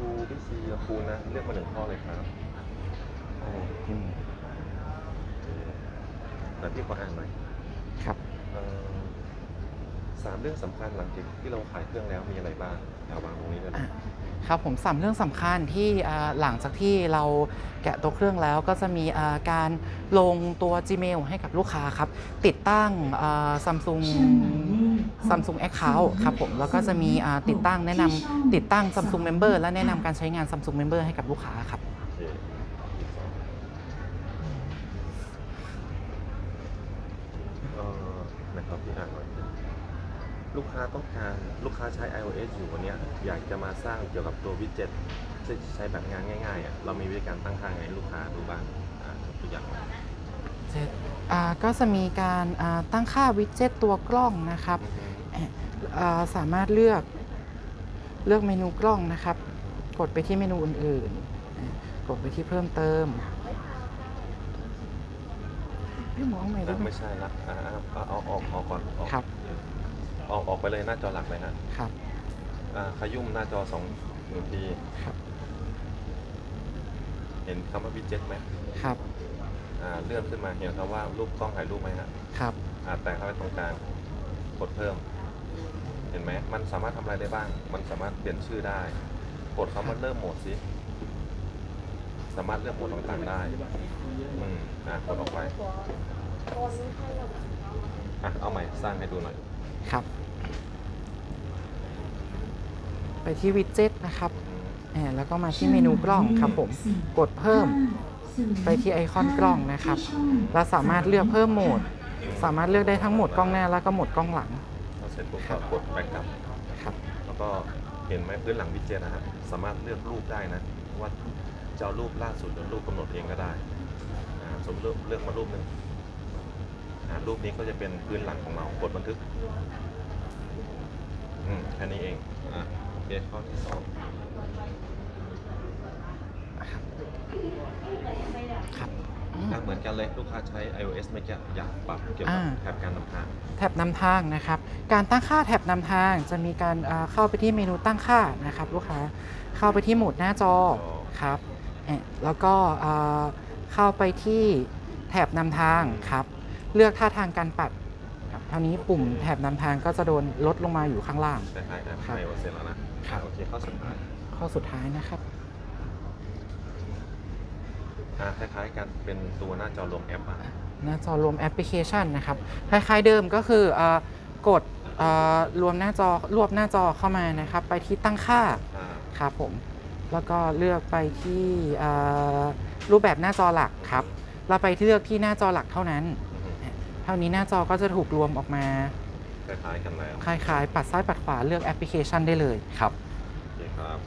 รูพี่ซีกับครูนะเลือกมาหนึ่งข้อเลยครับโอ้อืมแต่พี่ขออ่านหน่อยครับ เอ่อสามเรื่องสำคัญหลังจากที่เราขายเครื่องแล้วมีอะไรบ้างเอาวางตรงนี้เลยอะนะครับผมสามเรื่องสำคัญที่อ่าหลังจากที่เราแกะตัวเครื่องแล้วก็จะมีอ่าการลงตัว Gmail ให้กับลูกค้าครับ ติดตั้งซัมซุงซัมซุงแอคเคาท์ครับผมแล้วก็จะมีอ่าติดตั้งแนะนำติดตั้ง Samsung Member และแนะนำการใช้งาน Samsung Member ให้กับลูกค้าครับโอเคเอ่อนะครับพี่อ่านหน่อยลูกค้าต้องการลูกค้าใช้ iOS อยู่วันเนี้ยอยากจะมาสร้างเกี่ยวกับตัววิดเจ็ตที่ใช้แบบงานง่ายๆอะเรามีวิธีการตั้งค่าไงให้ลูกค้าดูบ้างอ่ายกตัวอย่างหน่อยอ่าก็จะมีการอ่าตั้งค่าวิดเจ็ตตัวกล้องนะครับอืมอ่า สามารถเลือกเลือกเมนูกล้องนะครับ กดไปที่เมนูอื่นๆอ่ากดไปที่เพิ่มเติมพี่มองไหมอะได้ไหมไม่ใช่ละอะอะเอาเอาออกออกก่อนออกครับออกออกไปเลยหน้าจอหลักเลยฮะครับอ่าขยุ่มหน้าจอสองหนึ่งทีครับ เห็นคำว่าวิดเจ็ตไหมครับอ่าเลื่อนขึ้นมาเห็นคำว่ารูปกล้องถ่ายรูปไหมฮะครับอ่าแต่งเข้าไปตรงกลางกดเพิ่ม เห็นไหมมันสามารถทำอะไรได้บ้าง มันสามารถเปลี่ยนชื่อได้ กดคำว่าเริ่มโหมดสิ สามารถเลือกโหมดต่างๆได้ อืมอะกดออกไปอะเอาใหม่สร้างให้ดูหน่อย ครับ ไปที่วิดเจ็ตนะครับอืมอ่าแล้วก็มาที่เมนูกล้องครับผม กดเพิ่ม ไปที่ไอคอนกล้องนะครับ เราสามารถเลือกเพิ่มโหมด สามารถเลือกได้ทั้งโหมดกล้องหน้าแล้วก็โหมดกล้องหลังพอเส ร็จปุ๊บก็กดแบ็กกลับครับ แล้วก็เห็นไหมพื้นหลังวิดเจ็ตนะฮะสามารถเลือกรูปได้นะว่าจะเอารูปล่าสุดหรือรูปกำหนดเองก็ได้อ่าสมมติเลือกเลือกมารูปหนึ่งอ่ารูปนี้ก็จะเป็นพื้นหลังของเรากดบันทึกอืมแค่นี้เองอะโอเคข้อที่สอง ครับอืม อะ เหมือนกันเลยลูกค้าใช้ iOS ไม่อยากอยากปรับเกี่ยวกับอ่า แถบการนำทาง แท็บนำทางนะครับ การตั้งค่าแท็บนำทางจะมีการอ่าเข้าไปที่เมนูตั้งค่านะครับลูกค้า เข้าไปที่โหมดหน้าจอครับเอ่อแล้วก็อ่าเข้าไปที่แถบนำทางครับ เลือกท่าทางการปัดครับคราวนี้ปุ่มแถบนำทางก็จะโดนลดลงมาอยู่ข้างล่างคล้ายๆกันครับ iOS เสร็จแล้วนะครับ โอเคข้อสุดท้าย ข้อสุดท้ายนะครับ อะคล้ายๆกันเป็นตัวหน้าจอรวมแอปอะหน้าจอรวมแอปพลิเคชันนะครับ คล้ายๆเดิมก็คืออากดอ่ารวมหน้าจอรวบหน้าจอเข้ามานะครับ ไปที่ตั้งค่าอ่าครับผม แล้วก็เลือกไปที่อ่ารูปแบบหน้าจอหลักครับ เราไปที่เลือกที่หน้าจอหลักเท่านั้น อืมเท่านี้หน้าจอก็จะถูกรวมออกมา คล้ายๆกันแล้วคล้ายๆ ปัดซ้ายปัดขวาเลือกแอปพลิเคชันได้เลยครับ โอเคครับ